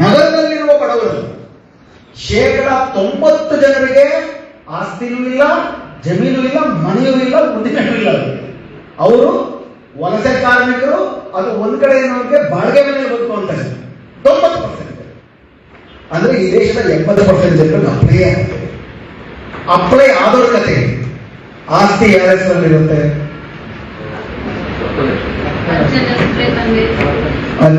ನಗರದಲ್ಲಿರುವ ಬಡವರು, ಶೇಕಡ ತೊಂಬತ್ತು ಜನರಿಗೆ ಆಸ್ತಿನೂ ಇಲ್ಲ, ಜಮೀನು ಇಲ್ಲ, ಮನೆಯೂ ಇಲ್ಲ, ಉದ್ದಿಮೆನೂ ಇಲ್ಲ. ಅವರು ವಲಸೆ ಕಾರ್ಮಿಕರು, ಅದು ಒಂದ್ ಕಡೆ ಏನೋರಿಗೆ ಬಾಡಿಗೆ ಮನೆ ಬದುಕುವಂತ ತೊಂಬತ್ತು ಪರ್ಸೆಂಟ್ ಅಂದ್ರೆ ಈ ದೇಶದ ಎಂಬತ್ತು ಪರ್ಸೆಂಟ್ ಜನರು ಅಪ್ಲೈ ಆಗ್ತದೆ ಅಪ್ಲೈ ಆದವ್ರ ಕತೆ ಆಸ್ತಿ ಯಾರ ಹೆಸರಲ್ಲಿರುತ್ತೆ?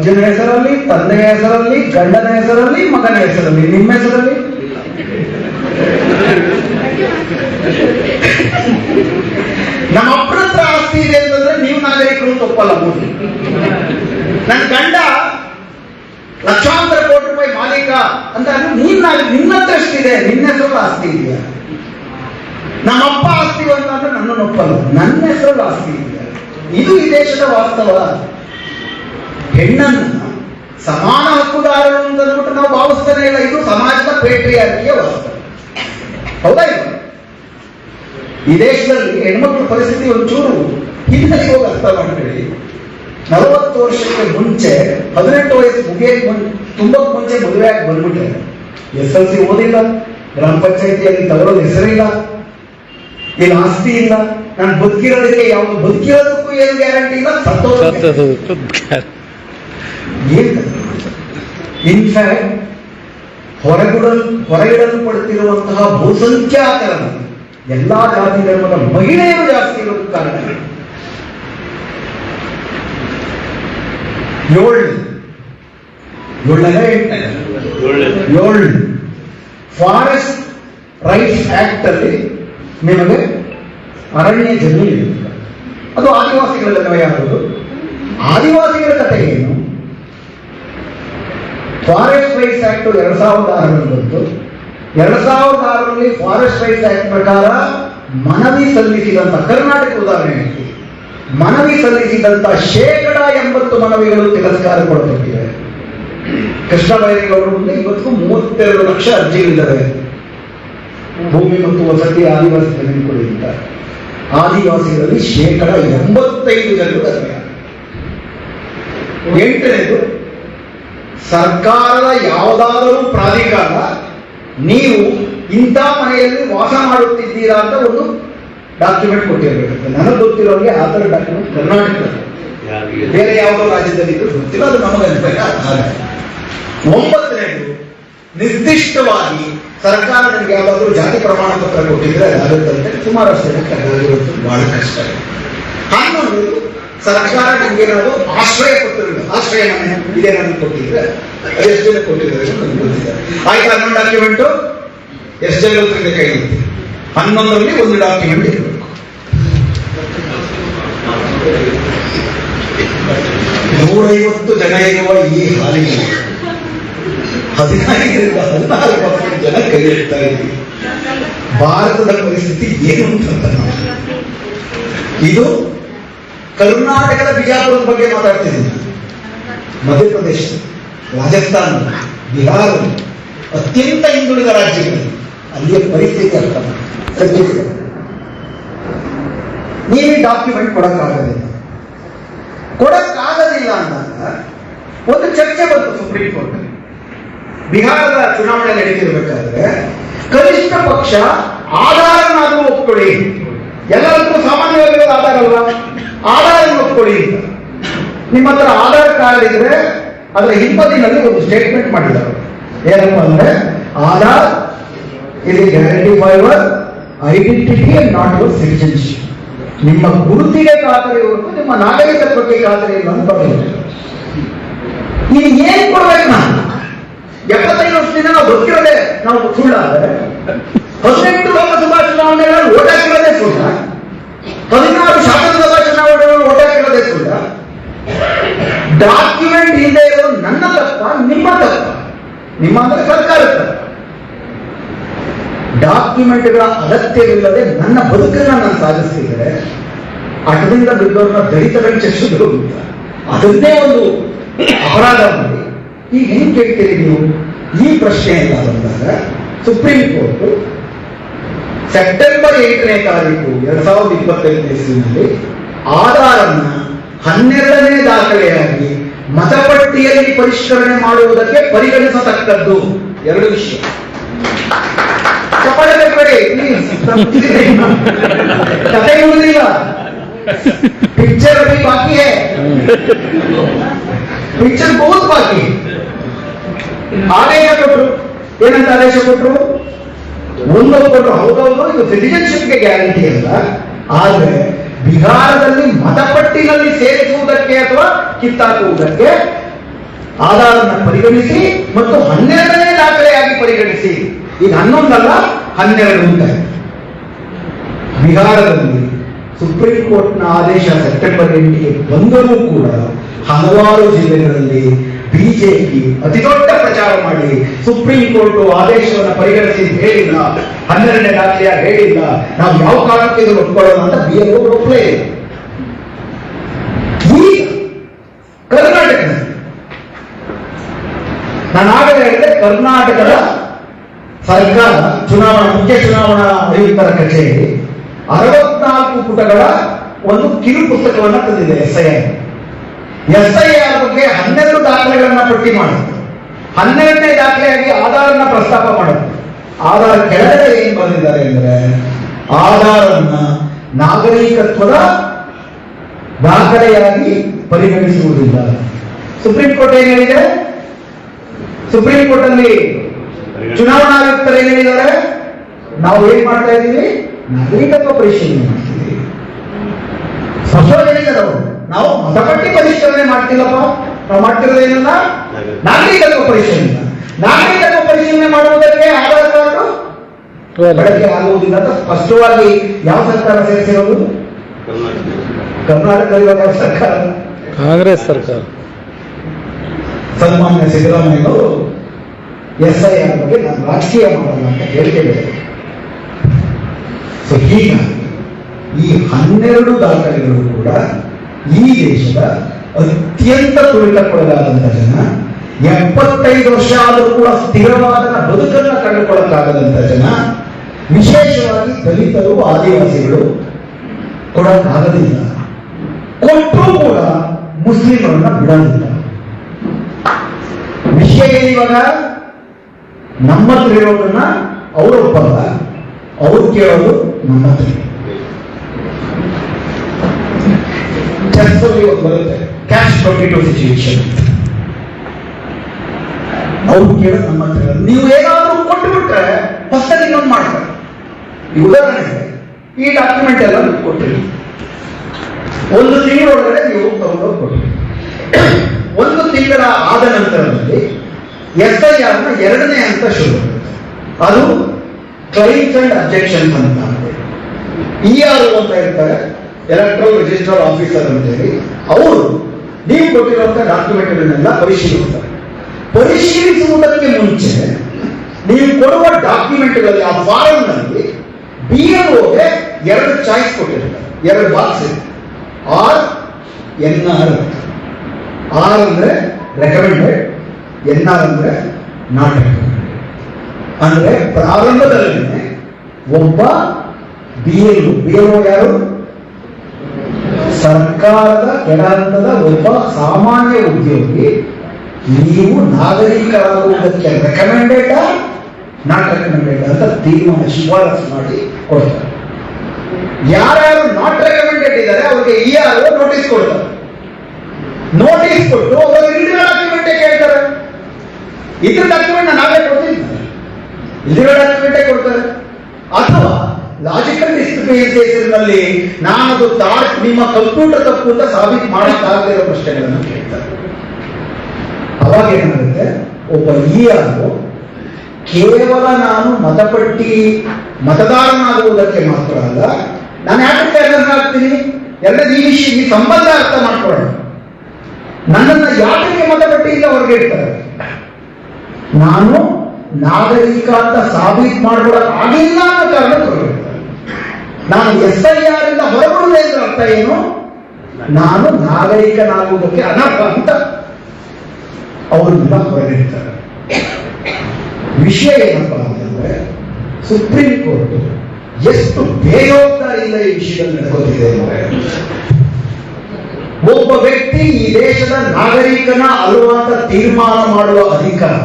ಅಜ್ಜನ ಹೆಸರಲ್ಲಿ, ತಂದೆಯ ಹೆಸರಲ್ಲಿ, ಗಂಡನ ಹೆಸರಲ್ಲಿ, ಮಗನ ಹೆಸರಲ್ಲಿ. ನಿಮ್ಮ ಹೆಸರಲ್ಲಿ? ನಮ್ಮ ಅಪ್ಪನ ಹತ್ರ ಆಸ್ತಿ ಇದೆ ಅಂತಂದ್ರೆ ನೀವು ನಾಗರಿಕರು ತಪ್ಪಲ್ಲ ಮೂರ್ತಿ. ನನ್ನ ಗಂಡ ಲಕ್ಷಾಂತರ ಕೋಟಿ ರೂಪಾಯಿ ಮಾಲೀಕ ಅಂತ ನೀನ್ ನಿನ್ನ ಹತ್ರ ಎಷ್ಟಿದೆ ನಿನ್ನ ಹೆಸರಲ್ಲಿ ಆಸ್ತಿ ಇದೆಯಾ ನಮ್ಮಪ್ಪ ಆಸ್ತಿ ಅಂತಂದ್ರೆ ನನ್ನ ಒಪ್ಪಲ್ಲ. ನನ್ನ ಹೆಸರಲ್ಲಿ ಆಸ್ತಿ ಇದೆಯಾ ಇದು ಈ ದೇಶದ ವಾಸ್ತವ. ಹೆಣ್ಣನ್ನು ಸಮಾನ ಹಕ್ಕುದಾರರು ಅಂತ ಅಂದ್ಬಿಟ್ಟು ನಾವು ಭಾವಿಸ್ತಾನೆ ಇಲ್ಲ. ಇದು ಸಮಾಜದ ಪೇಟ್ರಿಯಾರ್ಕಿಯ ವಾಸ್ತವ ಹೌದಾ ಇದು ಈ ದೇಶದಲ್ಲಿ ಹೆಣ್ಮಕ್ಳ ಪರಿಸ್ಥಿತಿ ಒಂಚೂರು ಹಿಂದಕ್ಕೆ ಹೋಗಿ ಅರ್ಥ ಮಾಡ್ಕೊಳ್ಳಿ. ನಲವತ್ತು ವರ್ಷಕ್ಕೆ ಮುಂಚೆ, ಹದಿನೆಂಟು ವಯಸ್ಸು ಮುಗಿಯಕ್ಕೆ ಮುನ್, ತುಂಬಕ್ ಮುಂಚೆ ಮದುವೆ ಆಗಿ ಬಂದ್ಬಿಟ್ರೆ, ಎಸ್ ಎಲ್ ಸಿ ಓದಿಲ್ಲ, ಗ್ರಾಮ ಪಂಚಾಯತಿಯಲ್ಲಿ ತಗೊಳ್ಳೋದು ಹೆಸರಿಲ್ಲ ಇಲ್ಲಿ ಆಸ್ತಿ ಇಲ್ಲ, ನಾನು ಬದುಕಿರೋದಕ್ಕೆ ಯಾವ ಬದುಕಿರೋದಕ್ಕೂ ಏನು ಗ್ಯಾರಂಟಿ ಇಲ್ಲ ಸತ್ತೋದು ಇನ್ಫ್ಯಾಕ್ಟ್ ಹೊರಗಿಡಲ್ ಹೊರಗಿಡಲ್ಪಡುತ್ತಿರುವಂತಹ ಬಹುಸಂಖ್ಯಾತರನ್ನು ಎಲ್ಲಾ ಜಾತಿ ಧರ್ಮದ ಮಹಿಳೆಯರು ಜಾಸ್ತಿ ಇರೋದಕ್ಕೆ ಕಾರಣ ಇದೆ. ಏಳು. ಏಳನೇ ಎಂಟನೇ ಏಳು. ಫಾರೆಸ್ಟ್ ರೈಟ್ಸ್ ಆಕ್ಟ್ ಅಲ್ಲಿ ನಿಮಗೆ ಅರಣ್ಯ ಜಮೀನು ಇರುತ್ತೆ. ಅದು ಆದಿವಾಸಿಗಳ ಯಾವುದು ಆದಿವಾಸಿಗಳ ಕಥೆ ಏನು ಫಾರೆಸ್ಟ್ ರೈಟ್ಸ್ ಆಕ್ಟ್ ಎರಡ್ ಸಾವಿರದ ಆರರಲ್ಲಿ ಬಂತು. ಎರಡ್ ಸಾವಿರದ ಆರರಲ್ಲಿ ಫಾರೆಸ್ಟ್ ರೈಟ್ಸ್ ಆಕ್ಟ್ ಪ್ರಕಾರ ಮನವಿ ಸಲ್ಲಿಸಿದಂತ, ಕರ್ನಾಟಕ ಉದಾಹರಣೆ ಮನವಿ ಸಲ್ಲಿಸಿದಂತ ಶೇಕಡ ಎಂಬತ್ತು ಮನವಿಗಳು ತಿರಸ್ಕಾರಗೊಳ್ಳಲ್ಪಟ್ಟಿವೆ ಕೃಷ್ಣ ಬೈರೇಗೌಡರು ಮುಂದೆ ಇವತ್ತು ಮೂವತ್ತೆರಡು ಲಕ್ಷ ಅರ್ಜಿಗಳಿದ್ದಾವೆ ಭೂಮಿ ಮತ್ತು ವಸತಿ ಆದಿವಾಸಿ ಅಂತ ಆದಿವಾಸಿಗಳಲ್ಲಿ ಶೇಕಡ ಎಂಬತ್ತೈದು ಜನರು ಎಂಟನೇದು ಸರ್ಕಾರದ ಯಾವುದಾದರೂ ಪ್ರಾಧಿಕಾರ ನೀವು ಇಂಥ ಮನೆಯಲ್ಲಿ ವಾಸ ಮಾಡುತ್ತಿದ್ದೀರಾ ಅಂತ ಒಂದು ಡಾಕ್ಯುಮೆಂಟ್ ಕೊಟ್ಟಿರಬೇಕು ನನಗೆ ಗೊತ್ತಿರೋರಿಗೆ ಆ ಥರ ಡಾಕ್ಯುಮೆಂಟ್ ಕರ್ನಾಟಕದಲ್ಲಿ. ಬೇರೆ ಯಾವುದೋ ರಾಜ್ಯದಲ್ಲಿ ಇದ್ರೂ ಗೊತ್ತಿಲ್ಲ. ಅದು ನಮಗೆ. ಒಂಬತ್ತನೇದು, ನಿರ್ದಿಷ್ಟವಾಗಿ ಸರ್ಕಾರ ನನಗೆ ಯಾವುದಾದ್ರೂ ಜಾತಿ ಪ್ರಮಾಣ ಪತ್ರ ಕೊಟ್ಟಿದ್ರೆ ಅದಾಗುತ್ತೆ ಕುಮಾರಸ್ವಾಮಿ ಆಗಿರೋದು ಬಹಳ ಕಷ್ಟ. ಹನ್ನೊಂದು ಸರ್ಕಾರ ನಿಮ್ಗೇನಾದ್ರು ಆಶ್ರಯ ಕೊಟ್ಟಿರಲಿಲ್ಲ ಆಶ್ರಯ ಮನೆ ಇದೇನಾದ್ರು ಕೊಟ್ಟಿದ್ರೆ ಎಷ್ಟು ಜನ ಕೊಟ್ಟಿದ್ದಾರೆ ನನಗೆ ಗೊತ್ತಿಲ್ಲ ಆಯ್ತು ಹನ್ನೊಂದು ಡಾಕ್ಯುಮೆಂಟ್ ಎಷ್ಟು ಜನ ಕೈ ಇರುತ್ತೆ ಹನ್ನೊಂದರಲ್ಲಿ ಒಂದು ಡಾಕ್ಯುಮೆಂಟ್ ಇರಬೇಕು. ನೂರೈವತ್ತು ಜನ ಇರುವ ಈ ಹಾಲಿಗೆ ಹದಿನೈದರಿಂದ ಹದಿನಾಲ್ಕು ಪರ್ಸೆಂಟ್ ಜನ ಕೈ ಇದ್ದೀವಿ. ಭಾರತದ ಪರಿಸ್ಥಿತಿ ಏನು ಅಂತ ಇದು ಕರ್ನಾಟಕದ ಬಿಜಾಪುರದ ಬಗ್ಗೆ ಮಾತಾಡ್ತಿದ್ದೀನಿ ಮಧ್ಯಪ್ರದೇಶ, ರಾಜಸ್ಥಾನ, ಬಿಹಾರ, ಅತ್ಯಂತ ಹಿಂದುಳಿದ ರಾಜ್ಯಗಳು ಅಲ್ಲಿಯ ಪರಿಸ್ಥಿತಿ ಅರ್ಥ ಮಾಡಿ. ನೀವೇ ಡಾಕ್ಯುಮೆಂಟ್ ಕೊಡಕ್ಕಾಗೋದಿಲ್ಲ ಕೊಡಕ್ಕಾಗೋದಿಲ್ಲ ಅಂದಾಗ ಒಂದು ಚರ್ಚೆ ಬಂತು ಸುಪ್ರೀಂ ಕೋರ್ಟ್ ಬಿಹಾರದ ಚುನಾವಣೆ ನಡೀತಿರ್ಬೇಕಾದ್ರೆ ಕನಿಷ್ಠ ಪಕ್ಷ ಆಧಾರನಾದರೂ ಒಪ್ಕೊಳ್ಳಿ. ಎಲ್ಲರಿಗೂ ಸಾಮಾನ್ಯವಾಗಿರೋದು ಆಧಾರ ಅಲ್ವಾ ಆಧಾರ ಅಂತ. ನಿಮ್ಮ ಹತ್ರ ಆಧಾರ್ ಕಾರ್ಡ್ ಇದ್ರೆ ಅದರ ಹಿಂಬದಿನಲ್ಲಿ ಒಂದು ಸ್ಟೇಟ್ಮೆಂಟ್ ಮಾಡಿದ್ದಾರೆ. ಏನಪ್ಪ ಅಂದ್ರೆ, ಆಧಾರ್, ಇದು guarantee for your identity not your citizenship ನಿಮ್ಮ ಗುರುತಿಗೆ ಖಾತರಿ ಹೊರತು ನಿಮ್ಮ ನಾಗರಿಕತ್ವಕ್ಕೆ ಖಾತರಿ ಇಲ್ಲ ಅಂತ ನೀವು ಏನ್ ಕೊಡ್ಬೇಕು ನಾನು? ಎಪ್ಪತ್ತೈದು ವರ್ಷದಿಂದ ನಾವು ಬದುಕಿರೋದೆ ನಾವು ಸುಳ್ಳಾದ್ರೆ ಹದಿನೆಂಟು ಲೋಕಸಭಾ ಚುನಾವಣೆಗಳಲ್ಲಿ ಓಟ್ ಹಾಕಿರೋದೇ ಸುಳ್ಳ. ಹದಿನಾರು ಶಾಸನಸಭಾ ಅಂತ ಡಾಕ್ಯುಮೆಂಟ್ ಇಲ್ಲದೆ ಇರೋ ನನ್ನ ತಪ್ಪ, ನಿಮ್ಮ ತಪ್ಪ. ನಿಮ್ಮ ಅಂದ್ರೆ ಸರ್ಕಾರ ತಪ್ಪ. ಡಾಕ್ಯುಮೆಂಟ್ಗಳ ಅಗತ್ಯವಿಲ್ಲದೆ ನನ್ನ ಬದುಕನ್ನ ನಾನು ಸಾಧಿಸ್ತಿದ್ರೆ ಅಟದಿಂದ ಬಿದ್ದವ್ರನ್ನ ದಲಿತರಲ್ಲಿ ಚರ್ಚಿಸಿದ್ರು ಅದನ್ನೇ ಒಂದು ಅಪರಾಧ ಮಾಡಿ. ಈಗ ಹೆಂಗ್ ಕೇಳ್ತೀರಿ ನೀವು? ಈ ಪ್ರಶ್ನೆ ಅಂತ ಬಂದಾಗ ಸುಪ್ರೀಂ ಕೋರ್ಟ್ ಸೆಪ್ಟೆಂಬರ್ ಎಂಟನೇ ತಾರೀಕು, ಎರಡ್ ಸಾವಿರದ ಇಪ್ಪತ್ತೈದನೇ ಇಸ್ವಿನಲ್ಲಿ ಆಧಾರನ್ನ ಹನ್ನೆರಡನೇ ದಾಖಲೆಯಾಗಿ ಮತಪಟ್ಟಿಯಲ್ಲಿ ಪರಿಷ್ಕರಣೆ ಮಾಡುವುದಕ್ಕೆ ಪರಿಗಣಿಸತಕ್ಕದ್ದು ಎರಡು ವಿಷಯ. ಕತೆ पिक्चर ಮುಗಿದಿಲ್ಲ ಪಿಕ್ಚರ್ ಅಭಿ ಬಾಕಿ ಹೇ. ಪಿಕ್ಚರ್ ಬಹುತ್ ಬಾಕಿ. ಆದೇಶ ಕೊಟ್ರು. ಏನಂತ ಆದೇಶ ಕೊಟ್ಟರು ಹೌದೌದು, ಇದು ಸಿಟಿಜನ್ಶಿಪ್ಗೆ ಗ್ಯಾರಂಟಿ ಅಲ್ಲ. ಆದ್ರೆ ಬಿಹಾರದಲ್ಲಿ ಮತಪಟ್ಟಿನಲ್ಲಿ ಸೇರಿಸುವುದಕ್ಕೆ ಅಥವಾ ಕಿತ್ತಾಕುವುದಕ್ಕೆ ಆಧಾರವನ್ನು ಪರಿಗಣಿಸಿ ಮತ್ತು ಹನ್ನೆರಡನೇ ದಾಖಲೆಯಾಗಿ ಪರಿಗಣಿಸಿ ಈಗ ಹನ್ನೊಂದಲ್ಲ, ಹನ್ನೆರಡು ಅಂತ. ಬಿಹಾರದಲ್ಲಿ ಸುಪ್ರೀಂ ಕೋರ್ಟ್ನ ಆದೇಶ ಸೆಪ್ಟೆಂಬರ್ ಎಂಟಿಗೆ ಬಂದರೂ ಕೂಡ ಹಲವಾರು ಜಿಲ್ಲೆಗಳಲ್ಲಿ ಬಿಜೆಪಿ ಅತಿ ದೊಡ್ಡ ಪ್ರಚಾರ ಮಾಡಿ ಸುಪ್ರೀಂ ಕೋರ್ಟ್ ಆದೇಶವನ್ನು ಪರಿಗಣಿಸಿ ಹೇಳಿಲ್ಲ, ಹನ್ನೆರಡನೇ ದಾಖಲೆಯ ಹೇಳಿಲ್ಲ, ನಾವು ಯಾವ ಕಾರಣಕ್ಕೆ ಇದನ್ನು ಒಪ್ಕೊಳ್ಳೋಣ ಅಂತ ಬಿ ಎಲ್ ಒಪ್ಪಲೇ ಇಲ್ಲ. ಈಗ ಕರ್ನಾಟಕದಲ್ಲಿ, ನಾನು ಆಗಲೇ ಹೇಳಿದೆ, ಕರ್ನಾಟಕದ ಸರ್ಕಾರ ಚುನಾವಣಾ, ಮುಖ್ಯ ಚುನಾವಣಾ ಆಯುಕ್ತರ ಕಚೇರಿ, ಅರವತ್ನಾಲ್ಕು ಪುಟಗಳ ಒಂದು ಕಿರು ಪುಸ್ತಕವನ್ನು ತಂದಿದೆ ಎಸ್ ಎಸ್ ಬಗ್ಗೆ ಹನ್ನೆರಡು ದಾಖಲೆಗಳನ್ನ ಪಟ್ಟಿ ಮಾಡುತ್ತೆ ಹನ್ನೆರಡನೇ ದಾಖಲೆಯಾಗಿ ಆಧಾರನ್ನ ಪ್ರಸ್ತಾಪ ಮಾಡುತ್ತೆ ಆಧಾರ್ ಕೆಳಗಡೆ ಏನ್ ಬಂದಿದ್ದಾರೆ ಅಂದ್ರೆ ಆಧಾರನ್ನ ನಾಗರಿಕತ್ವದ ದಾಖಲೆಯಾಗಿ ಪರಿಗಣಿಸುವುದಿಲ್ಲ. ಸುಪ್ರೀಂ ಕೋರ್ಟ್ ಏನ್ ಹೇಳಿದೆ? ಸುಪ್ರೀಂ ಕೋರ್ಟ್ ಅಲ್ಲಿ ಚುನಾವಣಾ ಆಯುಕ್ತರು ಏನ್ ಹೇಳಿದ್ದಾರೆ? ನಾವು ಏನ್ ಮಾಡ್ತಾ ಇದ್ದೀವಿ ನಾಗರಿಕತ್ವ ಪರಿಶೀಲನೆ ಮಾಡ್ತಿದ್ದೀವಿ ಅವರು ನಾವು ಮತಪಟ್ಟಿ ಪರಿಷ್ಕರಣೆ ಮಾಡ್ತಿಲ್ಲಪ್ಪ ನಾವು ಮಾಡ್ತಿರೋದು ಏನಲ್ಲ ನಾಗರಿಕತ್ವ ಪರಿಶೀಲನೆ. ನಾಗರಿಕತ್ವ ಪರಿಶೀಲನೆ ಮಾಡುವುದಕ್ಕೆ ಆಧಾರ್ ಕಾರ್ಡ್ ಬಳಕೆ ಆಗುವುದಿಲ್ಲ ಅಂತ ಸ್ಪಷ್ಟವಾಗಿ ಯಾವ ಸರ್ಕಾರ ಸೇರಿಸಿರೋದು? ಕರ್ನಾಟಕ. ಯಾವ ಸರ್ಕಾರ. ಕಾಂಗ್ರೆಸ್ ಸರ್ಕಾರ. ಸನ್ಮಾನ್ಯ ಸಿದ್ದರಾಮಯ್ಯನವರು ಎಸ್ ಐ ಆರ್ ಬಗ್ಗೆ ನಾನು ರಾಜಕೀಯ ಮಾಡಲ್ಲ ಅಂತ ಸೊ ಹೀಗಾಗಿ ಈ ಹನ್ನೆರಡು ದಾಖಲೆಗಳು ಕೂಡ ಈ ದೇಶದ ಅತ್ಯಂತ ತುಳಿತಕ್ಕೊಳಗಾದಂತ ಜನ ಎಪ್ಪತ್ತೈದು ವರ್ಷ ಆದರೂ ಕೂಡ ಸ್ಥಿರವಾದ ಬದುಕನ್ನ ಕಂಡುಕೊಳ್ಳಕ್ಕಾಗದಂಥ ಜನ ವಿಶೇಷವಾಗಿ ದಲಿತರು, ಆದಿವಾಸಿಗಳು ಕೊಡಕ್ಕಾಗಲಿಲ್ಲ ಕೊಟ್ಟರೂ ಕೂಡ ಮುಸ್ಲಿಮರನ್ನ ಬಿಡೋದಿಲ್ಲ. ವಿಷಯ ಏನು ಇವಾಗ? ನಮ್ಮ ತಿಳಿಯೋದನ್ನ ಅವರು ಒಪ್ಪಲ್ಲ. ಅವ್ರು ಕೇಳೋದು ನಮ್ಮ ಹತ್ರ. ಚೆಸ್ ಅಲ್ಲಿ ಒಂದು ಬರುತ್ತೆ ಕ್ಯಾಶ್ ಟ್ವೆಂಟಿ ಟು ಸಿಚುವೇಶನ್ ಅವ್ರು ಕೇಳೋದು ನಮ್ಮ. ನೀವು ಏನಾದರೂ ಕೊಟ್ಟು ಬಿಟ್ರೆ ಹೊಸದಾಗಿ ಇನ್ನೊಂದು ಮಾಡ್ತಾರೆ ಉದಾಹರಣೆ ಈ ಡಾಕ್ಯುಮೆಂಟ್ ಎಲ್ಲ ನೀವು ಕೊಟ್ಟಿರಿ ಒಂದು ತಿಂಗಳೊಳಗಡೆ ನೀವು ತಗೊಂಡೋಗಿ ಕೊಟ್ಟಿರಿ ಒಂದು ತಿಂಗಳ ಆದ ನಂತರದಲ್ಲಿ ಎಸ್ ಐ ಆರ್ನ ಎರಡನೇ ಅಂತ ಶುರು ಅದು ಕ್ಲೈಂಟ್ ಅಂಡ್ ಅಬ್ಜೆಕ್ಷನ್ಸ್ ಅಂತ ಈ ಆರ್ ಅಂತ ಇರ್ತಾರೆ ಎಲೆಕ್ಟ್ರಲ್ ರಿಜಿಸ್ಟರ್ ಆಫೀಸರ್ ಅಂತ ಹೇಳಿ ಅವರು ನೀವು ಕೊಟ್ಟಿರುವಂತಹ ಡಾಕ್ಯುಮೆಂಟ್ಗಳನ್ನೆಲ್ಲ ಪರಿಶೀಲಿಸ್ತಾರೆ ಪರಿಶೀಲಿಸುವುದಕ್ಕೆ ಮುಂಚೆ ನೀವು ಕೊಡುವ ಡಾಕ್ಯುಮೆಂಟ್ಗಳಲ್ಲಿ ಆ ಫಾರಮ್ನಲ್ಲಿ ಬಿ ಎಲ್ ಓಗೆ ಎರಡು ಚಾಯ್ಸ್ ಕೊಟ್ಟಿರ್ತಾರೆ. ಎರಡು ಬಾಕ್ಸ್ ಇದೆ ಆರ್ ಎನ್ ಆರ್ ಆರ್ ಅಂದ್ರೆ ರೆಕಮೆಂಡೆಡ್ ಎನ್ ಆರ್ ಅಂದ್ರೆ ನಾಟ್ ಅಂದ್ರೆ ಪ್ರಾರಂಭದಲ್ಲಿ ಒಬ್ಬ ಬಿ ಎಲ್ ಬಿ ಎಲ್ ಯಾರು? ಸರ್ಕಾರದ ಕೆಳಹಂತದ ಒಬ್ಬ ಸಾಮಾನ್ಯ ಉದ್ಯೋಗಿ, ನೀವು ನಾಗರಿಕರಾಗುವುದಕ್ಕೆ ರೆಕಮೆಂಡೆಡ್ ನಾಟ್ ರೆಕಮೆಂಡೆಡ್ ಅಂತ ತೀರ್ಮಾನ ಶಿಫಾರಸು ಮಾಡಿ ಕೊಡ್ತಾರೆ. ಯಾರ್ಯಾರು ನಾಟ್ ರೆಕಮೆಂಡೆಡ್ ಇದ್ದಾರೆ, ಅವ್ರಿಗೆ ಇ ಆರ್ ನೋಟಿಸ್ ಕೊಡ್ತಾರೆ. ನೋಟಿಸ್ ಕೊಟ್ಟು ಅವರು ಇಲ್ಲಿರೋ ಡಾಕ್ಯುಮೆಂಟೇ ಕೇಳ್ತಾರೆ. ಇದ್ರ ಡಾಕ್ಯುಮೆಂಟ್ ನಾವೇ ಕೊಡ್ತೀವಿ. ಇಲ್ಲಿರೋ ಡಾಕ್ಯುಮೆಂಟೇ ಕೊಡ್ತಾರೆ. ಅಥವಾ ಲಾಜಿಕಲ್ ಡಿಸ್ಕ್ರಿಪೆನ್ಸಿ ನಾನದು ತಾಟ್ ನಿಮ್ಮ ಕಂಪ್ಯೂಟರ್ ತಪ್ಪು ಅಂತ ಸಾಬೀತು ಮಾಡಕ್ಕಾಗದೇ ಇರೋ ಪ್ರಶ್ನೆಗಳನ್ನು ಕೇಳ್ತಾರೆ. ಅವಾಗ ಏನಾಗುತ್ತೆ? ಒಬ್ಬ ಆರ್ ಕೇವಲ ನಾನು ಮತಪಟ್ಟಿ ಮತದಾರನಾಗುವುದಕ್ಕೆ ಮಾತ್ರ ಅಲ್ಲ, ನಾನು ಯಾಕೆ ಆಗ್ತೀನಿ? ಎಲ್ಲ ಈ ವಿಷಯ, ಈ ಸಂಬಂಧ ಅರ್ಥ ಮಾಡ್ಕೊಳ್ಳೋಣ. ನನ್ನನ್ನು ಯಾಕೆ ಮತಪಟ್ಟಿಯಿಂದ ಹೊರಗೆ ಇಡ್ತಾರೆ ನಾನು ನಾಗರಿಕ ಅಂತ ಸಾಬೀತು ಮಾಡ್ಕೊಳಕ್ ಆಗಿಲ್ಲ ಅನ್ನೋ ಕಾರಣ ನಾನು ಎಸ್ ಐ ಆರ್ ಇಂದ ಹೊರಬರುವುದೇ ಅರ್ಥ ಏನು? ನಾನು ನಾಗರಿಕನಾಗುವುದಕ್ಕೆ ಅನರ್ಹ ಅಂತ. ಅವರನ್ನ ಹೊರಗಿಡ್ತಾರೆ ವಿಷಯ ಏನಪ್ಪಾ ಅಂತಂದ್ರೆ, ಸುಪ್ರೀಂ ಕೋರ್ಟ್ ಎಷ್ಟು ಬೇಜವಾಬ್ದಾರಿಯಿಂದ ಈ ವಿಷಯದಲ್ಲಿ ನಡ್ಕೋತಿದೆ ಒಬ್ಬ ವ್ಯಕ್ತಿ ಈ ದೇಶದ ನಾಗರಿಕನ ಅಲ್ವಾ ಅಂತ ತೀರ್ಮಾನ ಮಾಡುವ ಅಧಿಕಾರ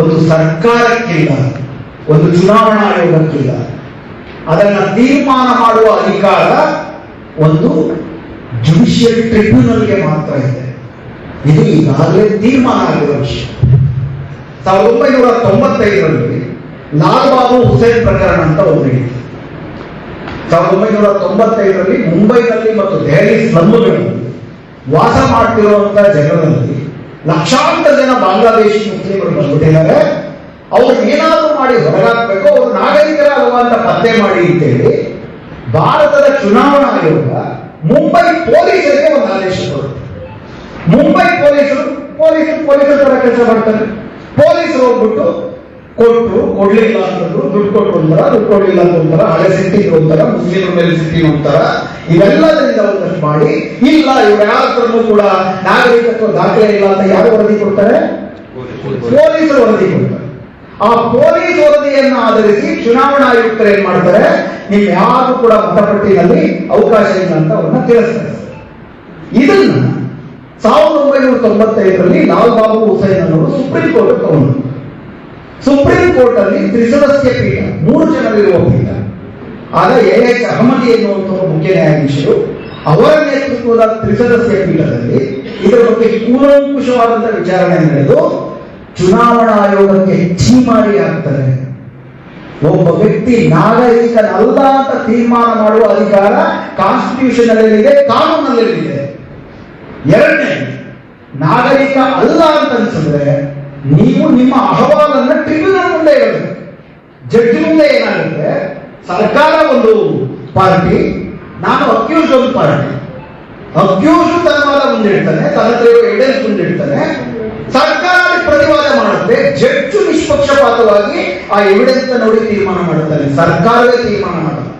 ಒಂದು ಸರ್ಕಾರಕ್ಕಿಲ್ಲ, ಒಂದು ಚುನಾವಣಾ ಆಯೋಗಕ್ಕಿಲ್ಲ. ಅದನ್ನ ತೀರ್ಮಾನ ಮಾಡುವ ಅಧಿಕಾರ ಒಂದು ಜುಡಿಷಿಯಲ್ ಟ್ರಿಬ್ಯುನಲ್ಗೆ ಮಾತ್ರ ಇದೆ. ಇದು ಈಗಾಗಲೇ ತೀರ್ಮಾನ ಆಗಿರುವ ವಿಷಯ. ಸಾವಿರದ ಒಂಬೈನೂರ ತೊಂಬತ್ತೈದರಲ್ಲಿ ಲಾಲ್ ಬಾಬು ಹುಸೇನ್ ಪ್ರಕರಣ ಅಂತ ಒಂದು ನಡೀತು. ಸಾವಿರದ ಒಂಬೈನೂರ ತೊಂಬತ್ತೈದರಲ್ಲಿ ಮುಂಬೈನಲ್ಲಿ ಮತ್ತು ದೆಹಲಿ ಸ್ಲಮ್ಗಳಲ್ಲಿ ವಾಸ ಮಾಡ್ತಿರುವಂತಹ ಜನರಲ್ಲಿ ಲಕ್ಷಾಂತರ ಜನ ಬಾಂಗ್ಲಾದೇಶಿ ಮುಸ್ಲಿಮರು ಬಂದ್ಬಿಟ್ಟಿದ್ದಾರೆ. ಅವ್ರು ಏನಾದರೂ ಮಾಡಿ ಹೊರಗಾಕ್ಬೇಕು, ಅವರು ನಾಗರಿಕರಾಗುವ ಅಂತ ಪತ್ತೆ ಮಾಡಿ ಅಂತೇಳಿ ಭಾರತದ ಚುನಾವಣಾ ಆಯೋಗ ಮುಂಬೈ ಪೊಲೀಸರಿಗೆ ಒಂದು ಆದೇಶ ಕೊಡುತ್ತೆ. ಮುಂಬೈ ಪೊಲೀಸರು ಪೊಲೀಸರು ಪೊಲೀಸರ ತರ ಕೆಲಸ ಮಾಡ್ತಾರೆ. ಪೊಲೀಸರು ಹೋಗ್ಬಿಟ್ಟು ಕೊಟ್ಟು ಕೊಡ್ಲಿಲ್ಲ ಅಂತಂದ್ರು ದುಡ್ಡು ಕೊಟ್ಟು ಒಂಥರ ದುಡ್ಡು ಕೊಡ್ಲಿಲ್ಲ ಅಂತ ಒಂಥರ ಹಳೆ ಸಿಟ್ಟಿ ಒಂಥರ ಮುಸ್ಲಿಮರ ಮೇಲೆ ಸಿಟ್ಟಿ ಒಂಥರ ಇವೆಲ್ಲದರಿಂದ ಒಂದಷ್ಟು ಮಾಡಿ, ಇಲ್ಲ, ಇವ್ರು ಯಾರ ಹತ್ರನೂ ಕೂಡ ನಾಗರಿಕತ್ವ ದಾಖಲೆ ಇಲ್ಲ ಅಂತ ಯಾರು ವರದಿ ಕೊಡ್ತಾರೆ? ಪೊಲೀಸರು ವರದಿ ಕೊಡ್ತಾರೆ. ಆ ಪೊಲೀಸ್ ವರದಿಯನ್ನು ಆಧರಿಸಿ ಚುನಾವಣಾ ಆಯುಕ್ತರು ಏನ್ ಮಾಡ್ತಾರೆ? ನೀವು ಯಾರು ಕೂಡ ಮತಪಟ್ಟಿನಲ್ಲಿ ಅವಕಾಶ ಇಲ್ಲ ಅಂತ ಅವ್ರನ್ನ ತಿಳಿಸ್ತಾರೆ. ಇದನ್ನ ಸಾವಿರದ ಒಂಬೈನೂರ ತೊಂಬತ್ತೈದರಲ್ಲಿ ಲಾಲ್ ಬಾಬು ಹುಸೈನ್ ಅನ್ನೋರು ಸುಪ್ರೀಂ ಕೋರ್ಟ್ ತಗೊಂಡು ಸುಪ್ರೀಂ ಕೋರ್ಟ್ ಅಲ್ಲಿ ತ್ರಿಸದಸ್ಯ ಪೀಠ, ಮೂರು ಜನರಿರುವ ಪೀಠ. ಆಗ ಎ ಎಚ್ ಅಹಮದಿ ಎನ್ನುವಂತಹ ಮುಖ್ಯ ನ್ಯಾಯಾಧೀಶರು, ಅವರ ನೇತೃತ್ವದ ತ್ರಿಸದಸ್ಯ ಪೀಠದಲ್ಲಿ ಇದರ ಬಗ್ಗೆ ಕೂಲಂಕುಷವಾದಂತಹ ವಿಚಾರಣೆ ನಡೆದು ಚುನಾವಣಾ ಆಯೋಗಕ್ಕೆ ಛೀಮಾರಿ ಆಗ್ತಾರೆ. ಒಬ್ಬ ವ್ಯಕ್ತಿ ನಾಗರಿಕನಲ್ಲ ಅಂತ ತೀರ್ಮಾನ ಮಾಡುವ ಅಧಿಕಾರ ಕಾನ್ಸ್ಟಿಟ್ಯೂಷನ್ ಅಲ್ಲಿದೆ ಕಾನೂನಲ್ಲಿದೆ. ಎರಡನೇ, ನಾಗರಿಕ ಅಲ್ಲ ಅಂತ ಅನ್ಸಿದ್ರೆ ನೀವು ನಿಮ್ಮ ಅಹವಾಲನ್ನ ಟ್ರಿಬ್ಯುನಲ್ ಮುಂದೆ ಇರಬೇಕು ಜಡ್ಜ್ ಮುಂದೆ ಏನಾಗುತ್ತೆ? ಸರ್ಕಾರ ಒಂದು ಪಾರ್ಟಿ, ನಾನು ಅಕ್ಯೂಸ್ ಒಂದು ಪಾರ್ಟಿ. ಅಕ್ಯೂಸ್ ತನ್ನ ಮುಂದೆ ಮುಂದಿಡ್ತಾನೆ ತನ್ನ ಎವಿಡೆನ್ಸ್ ಮುಂದಿಡ್ತಾನೆ. ಸರ್ಕಾರ ಪ್ರತಿವಾದ ಮಾಡುತ್ತೆ ಜಡ್ಜು ನಿಷ್ಪಕ್ಷಪಾತವಾಗಿ ಆ ಎವಿಡೆನ್ಸ್ ನೋಡಿ ತೀರ್ಮಾನ ಮಾಡುತ್ತಾರೆ. ಸರ್ಕಾರವೇ ತೀರ್ಮಾನ ಮಾಡುತ್ತೆ.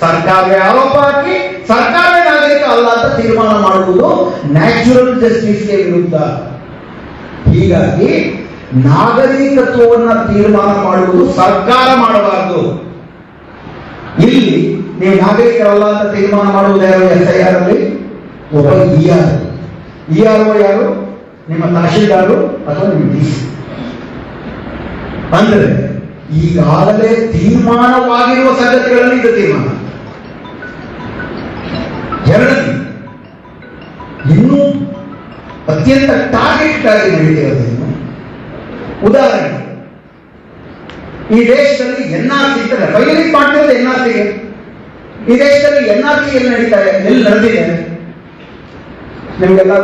ಸರ್ಕಾರವೇ ಆರೋಪ ಹಾಕಿ ಸರ್ಕಾರವೇ ನಾಗರಿಕ ಅಲ್ಲ ಅಂತ ತೀರ್ಮಾನ ಮಾಡುವುದು ನ್ಯಾಚುರಲ್ ಜಸ್ಟಿಸ್ಗೆ ವಿರುದ್ಧ. ಹೀಗಾಗಿ ನಾಗರಿಕತ್ವವನ್ನು ತೀರ್ಮಾನ ಮಾಡುವುದು ಸರ್ಕಾರ ಮಾಡಬಾರದು. ಇಲ್ಲಿ ನೀವು ನಾಗರಿಕರಲ್ಲ ಅಂತ ತೀರ್ಮಾನ ಮಾಡುವುದು ಯಾರು? ಎಸ್ ಐ ಆರ್ ಅಲ್ಲಿ? ಒಬ್ಬ ಇ ಆರ್. ಇ ಆರ್ ಯಾರು? ನಿಮ್ಮ ತಹಶೀಲ್ದಾರರು ಅಥವಾ ನಿಮ್ಮ ಡಿ ಸಿ? ಅಂದ್ರೆ ಈಗಾಗಲೇ ತೀರ್ಮಾನವಾಗಿರುವ ಸಂಗತಿಗಳಲ್ಲಿ ಇದು ತೀರ್ಮಾನ. ಎರಡನೇ ಇನ್ನೂ ಅತ್ಯಂತ ಟಾರ್ಗೆಟ್ ಆಗಿ ನಡೀತಿರೋದೇನು? ಉದಾಹರಣೆ ಈ ದೇಶದಲ್ಲಿ ಎನ್ ಆರ್ ಸಿ ಫೈಲಿಂಗ್ ಮಾಡ್ತಿರೋದು ಎನ್ ಆರ್ ಸಿಗೆ ಈ ದೇಶದಲ್ಲಿ ಎನ್ ಆರ್ ಸಿ ಎಲ್ಲಿ ನಡೀತಾರೆ ಎಲ್ಲಿ ನಡೆದಿದೆ? ನಿಮಗೆಲ್ಲ